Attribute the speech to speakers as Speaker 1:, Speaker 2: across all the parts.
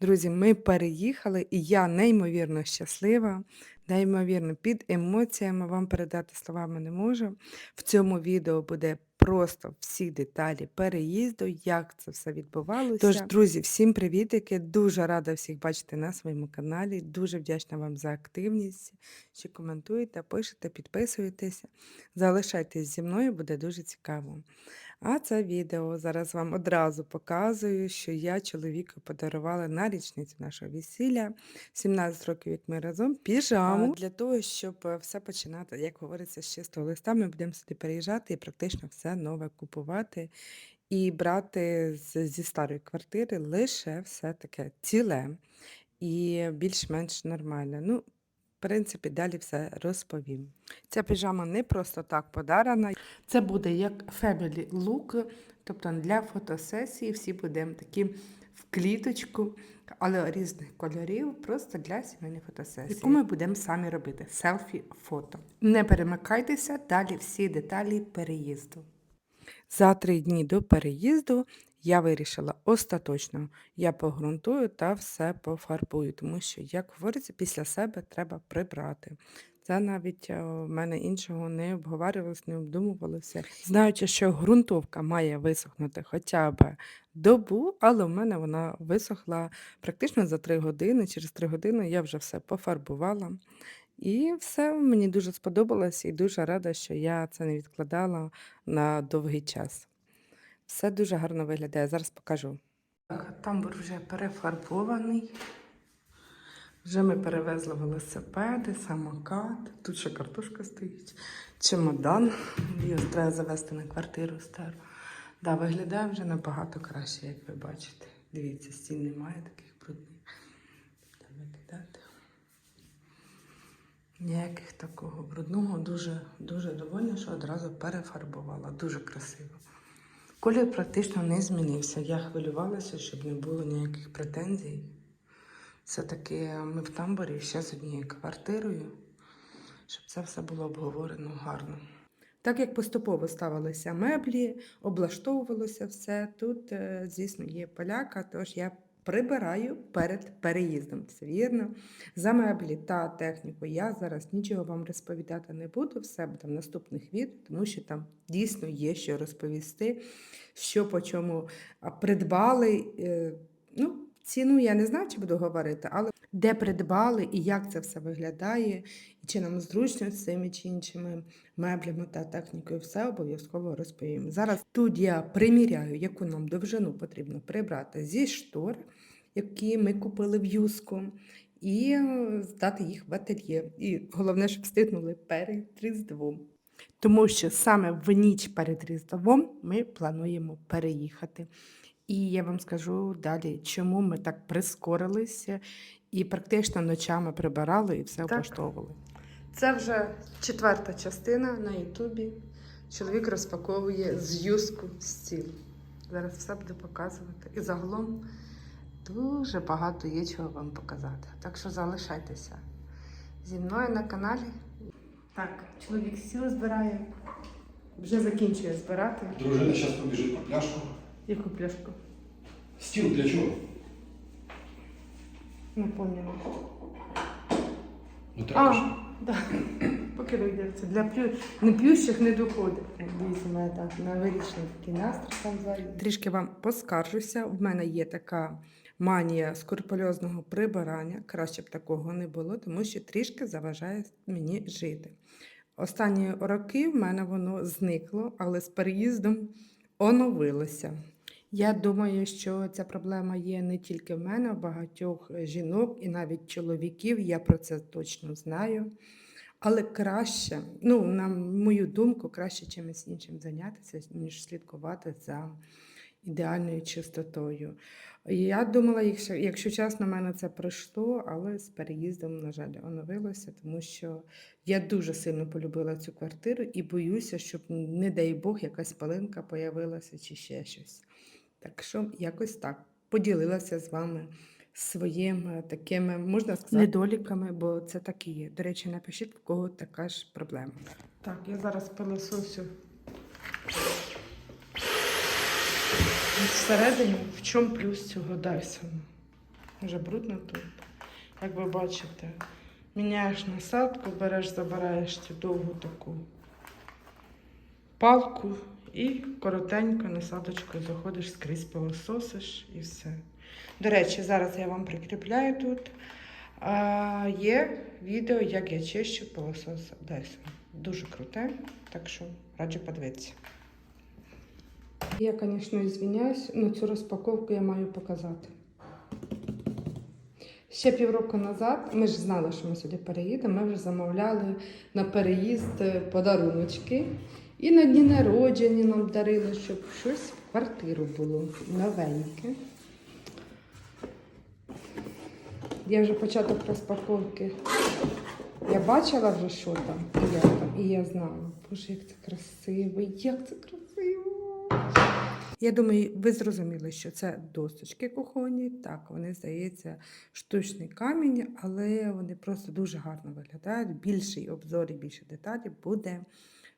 Speaker 1: Друзі, ми переїхали, і я неймовірно щаслива, неймовірно під емоціями. Вам передати словами не можу. В цьому відео буде просто всі деталі переїзду, як це все відбувалося. Тож, друзі, всім привітики! Дуже рада всіх бачити на своєму каналі. Дуже вдячна вам за активність. Що коментуєте, пишете, підписуєтеся. Залишайтесь зі мною, буде дуже цікаво. А це відео зараз вам одразу показую, що я чоловіку подарувала на річницю нашого весілля, 17 років, як ми разом, піжаму. Для того, щоб е, все починати, як говориться, з чистого листа, ми будемо сюди переїжджати і практично все нове купувати і брати зі старої квартири лише все таке ціле і більш-менш нормальне. Ну, в принципі, далі все розповім. Ця піжама не просто так подарена. Це буде як family look, тобто для фотосесії всі будемо такі в кліточку, але різних кольорів, просто для сімейної фотосесії. Яку ми будемо самі робити селфі-фото. Не перемикайтеся, далі всі деталі переїзду. За три дні до переїзду я вирішила остаточно, я погрунтую та все пофарбую, тому що, як говориться, після себе треба прибрати. Це навіть е, в мене іншого не обговорювалося, не обдумувалося. Знаючи, що ґрунтовка має висохнути хоча б добу, але в мене вона висохла практично за три години. Через три години я вже все пофарбувала. І все мені дуже сподобалось, і дуже рада, що я це не відкладала на довгий час. Все дуже гарно виглядає. Зараз покажу. Так, тамбур вже перефарбований. Вже ми перевезли велосипеди, самокат. Тут ще картошка стоїть, чемодан. Його треба завести на квартиру стару. Да, виглядає вже набагато краще, як ви бачите. Дивіться, стін немає таких брудних. Ніяких такого брудного, дуже, дуже довольна, що одразу перефарбувала. Дуже красиво. Колір практично не змінився. Я хвилювалася, щоб не було ніяких претензій. Все-таки ми в тамборі ще з однією квартирою, щоб це все було обговорено гарно. Так як поступово ставилися меблі, облаштовувалося все, тут, е, звісно, є поляка, тож я прибираю перед переїздом. Це вірно. За меблі та техніку я зараз нічого вам розповідати не буду, все буде в наступних відео, тому що там дійсно є що розповісти, що по чому придбали. е, Ну, ціну я не знаю, чи буду говорити, але де придбали і як це все виглядає, і чи нам зручно з цими чи іншими меблями та технікою, все обов'язково розповім. Зараз тут я приміряю, яку нам довжину потрібно прибрати зі штор, які ми купили в юску, і е, здати їх в ательє. І головне, щоб встигнули перед Різдвом. Тому що саме в ніч перед Різдвом ми плануємо переїхати. І я вам скажу далі, чому ми так прискорилися і практично ночами прибирали і все облаштовували. Це вже четверта частина на Ютубі. Чоловік розпаковує з юску стіл. Зараз все буду показувати. І загалом дуже багато є чого вам показати. Так що залишайтеся зі мною на каналі. Так, чоловік стіл збирає, вже закінчує збирати.
Speaker 2: Дружина зараз побіжить по пляшку.
Speaker 1: Яку пляшку?
Speaker 2: Стіл для чого?
Speaker 1: Не пам'ятаю.
Speaker 2: Ну треба ж.
Speaker 1: А, да. Поки дойдеться. Для п'ю... не п'ющих не доходить. Дивіться, у мене так новорічний такий настрій там ззаді. Трішки вам поскаржуся. В мене є така манія скрупульозного прибирання. Краще б такого не було, тому що трішки заважає мені жити. Останні роки в мене воно зникло, але з переїздом оновилося. Я думаю, що ця проблема є не тільки в мене, в багатьох жінок і навіть чоловіків. Я про це точно знаю. Але краще, ну, на мою думку, краще чимось іншим зайнятися, ніж слідкувати за ідеальною чистотою. Я думала, якщо, якщо чесно, в мене це пройшло, але з переїздом, на жаль, оновилося, тому що я дуже сильно полюбила цю квартиру і боюся, щоб, не дай Бог, якась палинка появилася чи ще щось. Так що якось так поділилася з вами своїми такими, можна сказати, недоліками, бо це так і є. До речі, напишіть, в кого така ж проблема. Так, я зараз пилососю. Всередині, в чому плюс цього Дайсону? Вже брудно тут. Як ви бачите, міняєш насадку, береш, забираєш цю довгу таку палку і коротенько насадочкою заходиш скрізь пилососиш і все. До речі, зараз я вам прикріпляю тут. А, є відео, як я чищу пилосос Dyson. Дуже круте, так що раджу подивитися. Я, звісно, звиняюсь, але цю розпаковку я маю показати. Ще півроку назад ми ж знали, що ми сюди переїдемо. Ми вже замовляли на переїзд е, подаруночки. І на дні народження нам дарили, щоб щось в квартиру було новеньке. Я вже початок розпаковки. Я бачила вже, що там, і як там, і я знала. Боже, як це красиво, як це красиво. Я думаю, ви зрозуміли, що це досточки кухонні. Так, вони здається, штучний камінь, але вони просто дуже гарно виглядають. Більший обзор і більше деталей буде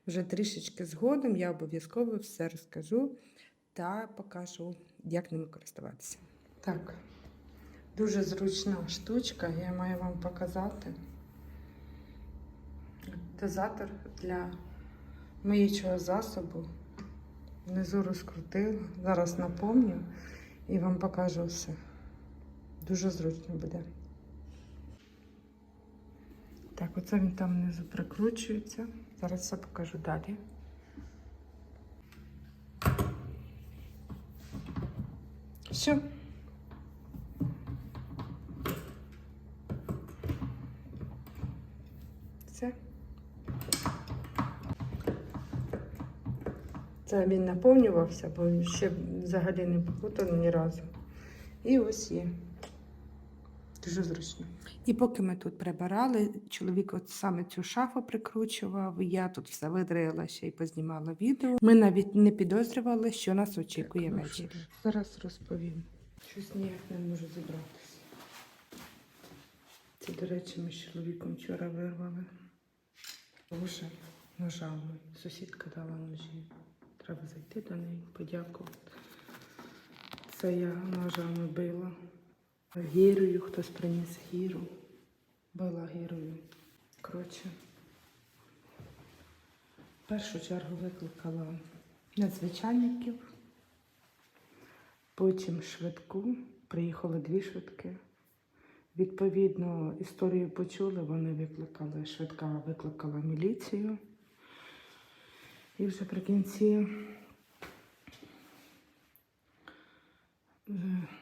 Speaker 1: вже трішечки згодом. Я обов'язково все розкажу та покажу, як ними користуватися. Так, дуже зручна штучка, я маю вам показати. Дозатор для миючого засобу. Внизу розкрутила. Зараз наповню і вам покажу все. Дуже зручно буде. Так, оце він там внизу прикручується. Зараз все покажу далі. Все. Це він наповнювався, бо ще взагалі не покутано ні разу. І ось є. Дуже зручно. І поки ми тут прибирали, чоловік от саме цю шафу прикручував. Я тут все видрила ще й познімала відео. Ми навіть не підозрювали, що нас очікує
Speaker 2: Так,
Speaker 1: ввечері. Зараз розповім. Щось ніяк не можу зібратися. Це, до речі, ми з чоловіком вчора вирвали. Боже, ножами. Сусідка дала ножі. Треба зайти до неї, подякувати. Це я ножами била. Гірою, хтось приніс гіру. Била гірою. Коротше, в першу чергу викликала надзвичайників, потім швидку. Приїхали дві швидки. Відповідно, історію почули, вони викликали, швидка викликала міліцію. І вже при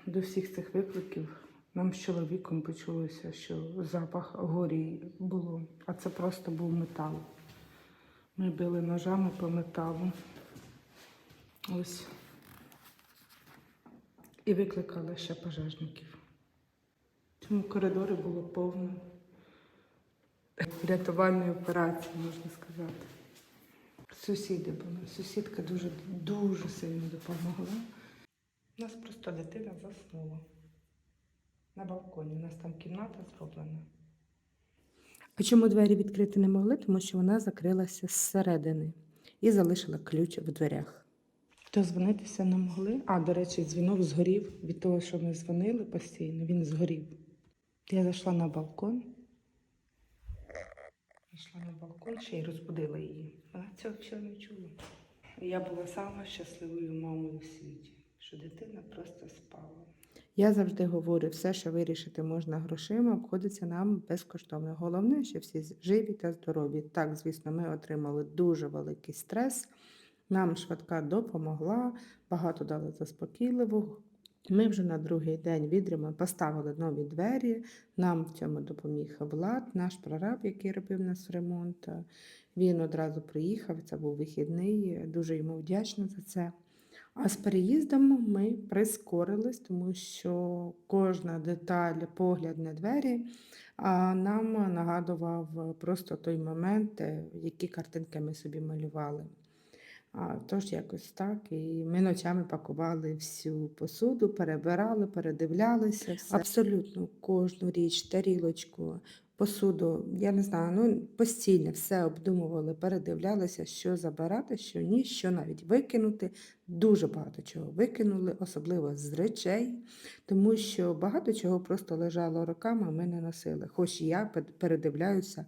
Speaker 1: до всіх цих викликів нам з чоловіком почулося, що запах горі було, а це просто був метал. Ми били ножами по металу. Ось. І викликали ще пожежників. В цьому коридорі було повно рятувальної операції, можна сказати. Сусіди були. Сусідка дуже, дуже сильно допомогла. У нас просто дитина заснула. На балконі. У нас там кімната зроблена. А чому двері відкрити не могли? Тому що вона закрилася зсередини і залишила ключ в дверях. Дозвонитися не могли. А, до речі, дзвінок згорів від того, що ми дзвонили постійно, він згорів. Я зайшла на балкон. Пішла на балкон ще й розбудила її. Вона цього всього не чула. Я була сама щасливою мамою у світі, що дитина просто спала. Я завжди говорю, все, що вирішити можна грошима, обходиться нам безкоштовно. Головне, що всі живі та здорові. Так, звісно, ми отримали дуже великий стрес. Нам швидка допомогла, багато дали заспокійливого. Ми вже на другий день відремонт поставили нові двері. Нам в цьому допоміг Влад, наш прораб, який робив нас ремонт. Він одразу приїхав, це був вихідний, дуже йому вдячна за це. А з переїздом ми прискорились, тому що кожна деталь, погляд на двері нам нагадував просто той момент, е, які картинки ми собі малювали. А, тож якось так. І ми ночами пакували всю посуду, перебирали, передивлялися. Все. Абсолютно кожну річ, тарілочку, посуду, я не знаю, ну постійно все обдумували, передивлялися, що забирати, що ні, що навіть викинути. Дуже багато чого викинули, особливо з речей, тому що багато чого просто лежало роками, а ми не носили. Хоч я передивляюся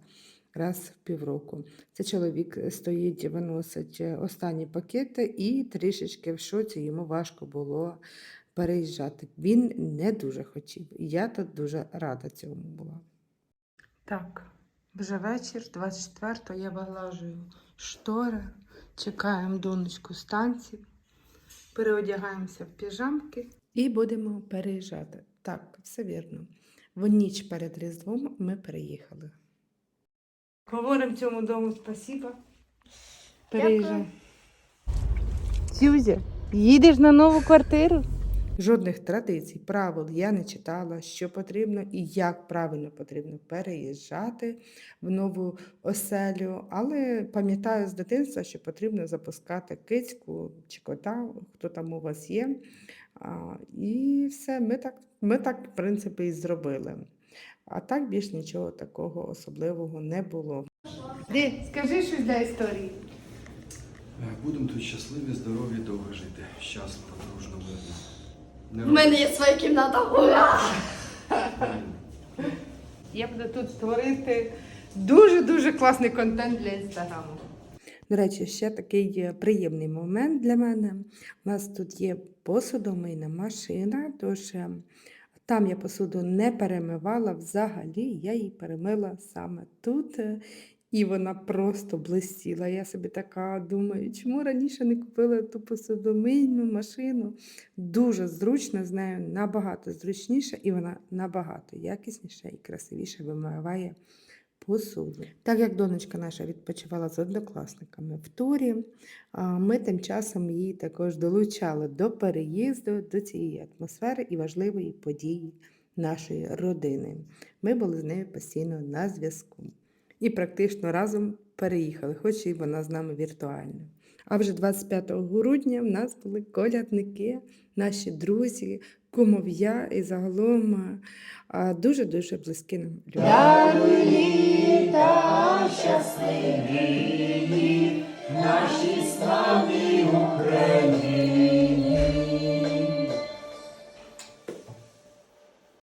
Speaker 1: раз в півроку. Це чоловік стоїть, виносить е, останні пакети і трішечки в шоці йому важко було переїжджати. Він не дуже хотів. І я тут дуже рада цьому була. Так, вже вечір, 24-го, я виглажую штори, чекаємо донечку з танців, переодягаємося в піжамки і будемо переїжджати. Так, все вірно. В ніч перед Різдвом ми переїхали. Говоримо цьому дому спасіба. Переїжджаємо. Сюзя, їдеш на нову квартиру? Жодних традицій, правил я не читала, що потрібно і як правильно потрібно переїжджати в нову оселю. Але пам'ятаю з дитинства, що потрібно запускати кицьку чи кота, хто там у вас є. А, і все, ми так, ми так, в принципі, і зробили. А так більш нічого такого особливого не було. Ди, скажи щось для історії.
Speaker 2: Е, Будемо тут щасливі, здорові, довго жити. Щасливо, дружно, мирно. Не
Speaker 3: У мене є своя кімната. Ура!
Speaker 1: Я буду тут створити дуже-дуже класний контент для інстаграму. До речі, ще такий є приємний момент для мене. У нас тут є посудомийна машина, тож е, там я посуду не перемивала взагалі, я її перемила саме тут. е, І вона просто блистіла. Я собі така думаю, чому раніше не купила ту посудомийну машину? Дуже зручно з нею, набагато зручніше, і вона набагато якісніше і красивіше вимиває посуду. Так як донечка наша відпочивала з однокласниками в турі, ми тим часом її також долучали до переїзду, до цієї атмосфери і важливої події нашої родини. Ми були з нею постійно на зв'язку і практично разом переїхали, хоч і вона з нами віртуально. А вже 25 грудня в нас були колядники, наші друзі, Кому я і загалом е, дуже-дуже близькі нам люди.
Speaker 3: Щасливі наші славі Україні.